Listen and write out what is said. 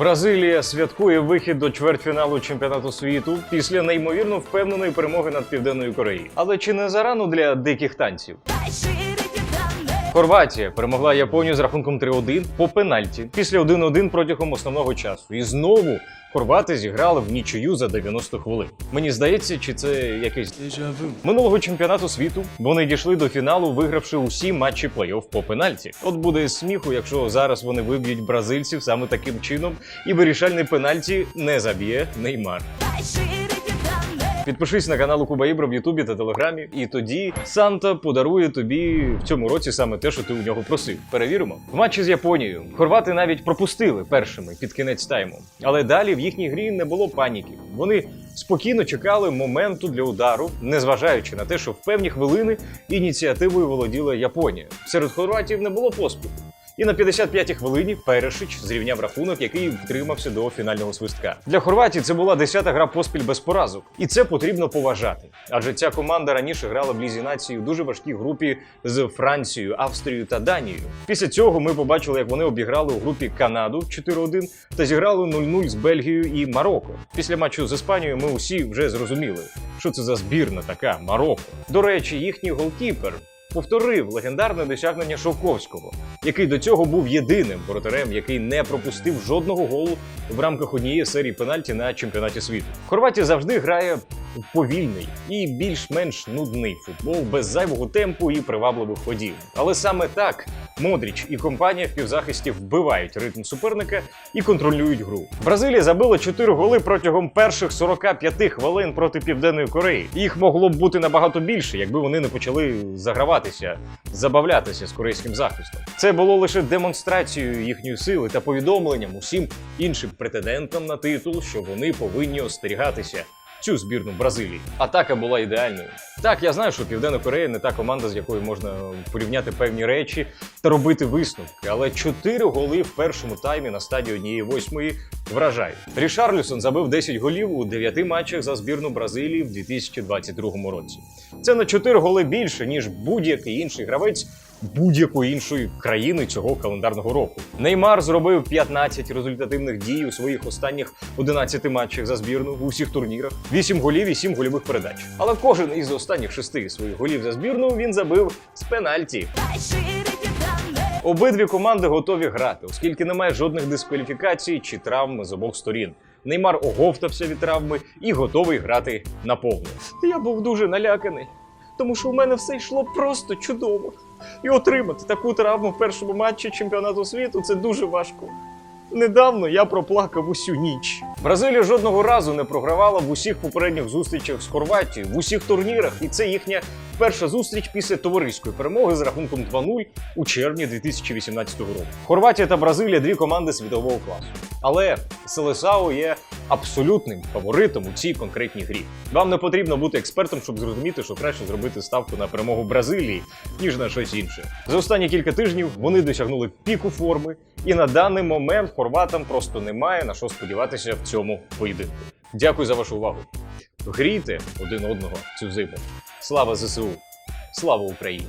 Бразилія святкує вихід до чвертьфіналу чемпіонату світу після неймовірно впевненої перемоги над Південною Кореєю. Але чи не зарано для диких танців? Хорватія перемогла Японію з рахунком 3-1 по пенальті після 1-1 протягом основного часу. І знову хорвати зіграли в нічию за 90 хвилин. Мені здається, чи це якийсь минулого чемпіонату світу. Вони дійшли до фіналу, вигравши усі матчі плей-офф по пенальті. От буде сміху, якщо зараз вони виб'ють бразильців саме таким чином, і вирішальний пенальті не заб'є Неймар. Підпишись на канал Куба Ібра в Ютубі та Телеграмі, і тоді Санта подарує тобі в цьому році саме те, що ти у нього просив. Перевіримо. В матчі з Японією хорвати навіть пропустили першими під кінець тайму. Але далі в їхній грі не було паніки. Вони спокійно чекали моменту для удару, незважаючи на те, що в певні хвилини ініціативою володіла Японія. Серед хорватів не було поспіху. І на 55-й хвилині Перешич зрівняв рахунок, який втримався до фінального свистка. Для Хорватії це була 10-та гра поспіль без поразок, і це потрібно поважати. Адже ця команда раніше грала в лізі нації у дуже важкій групі з Францією, Австрією та Данією. Після цього ми побачили, як вони обіграли у групі Канаду 4-1 та зіграли 0-0 з Бельгією і Марокко. Після матчу з Іспанією ми усі вже зрозуміли, що це за збірна така Марокко. До речі, їхній голкіпер повторив легендарне досягнення Шовковського, який до цього був єдиним воротарем, який не пропустив жодного голу в рамках однієї серії пенальті на чемпіонаті світу. Хорватія завжди грає повільний і більш-менш нудний футбол без зайвого темпу і привабливих ходів. Але саме так Модріч і компанія в півзахисті вбивають ритм суперника і контролюють гру. Бразилія забила 4 голи протягом перших 45 хвилин проти Південної Кореї. Їх могло б бути набагато більше, якби вони не почали заграватися, забавлятися з корейським захистом. Це було лише демонстрацією їхньої сили та повідомленням усім іншим претендентам на титул, що вони повинні остерігатися. Цю збірну Бразилії. Атака була ідеальною. Так, я знаю, що Південна Корея не та команда, з якою можна порівняти певні речі та робити висновки. Але чотири голи в першому таймі на стадії однієї восьмої вражають. Рішарлюсон забив 10 голів у 9 матчах за збірну Бразилії в 2022 році. Це на 4 голи більше, ніж будь-який інший гравець будь-якої іншої країни цього календарного року. Неймар зробив 15 результативних дій у своїх останніх 11 матчах за збірну у всіх турнірах, 8 голів і 7 гольових передач. Але кожен із останніх шести своїх голів за збірну він забив з пенальті. Обидві команди готові грати, оскільки немає жодних дискваліфікацій чи травм з обох сторін. Неймар оговтався від травми і готовий грати наповну. Я був дуже наляканий, тому що у мене все йшло просто чудово. І отримати таку травму в першому матчі чемпіонату світу це дуже важко. Недавно я проплакав усю ніч. Бразилія жодного разу не програвала в усіх попередніх зустрічах з Хорватією, в усіх турнірах, і це їхня перша зустріч після товариської перемоги з рахунком 2-0 у червні 2018 року. Хорватія та Бразилія дві команди світового класу. Але Селесао є абсолютним фаворитом у цій конкретній грі. Вам не потрібно бути експертом, щоб зрозуміти, що краще зробити ставку на перемогу Бразилії, ніж на щось інше. За останні кілька тижнів вони досягнули піку форми, і на даний момент хорватам просто немає на що сподіватися в цьому поєдинку. Дякую за вашу увагу. Грійте один одного цю зиму. Слава ЗСУ! Слава Україні!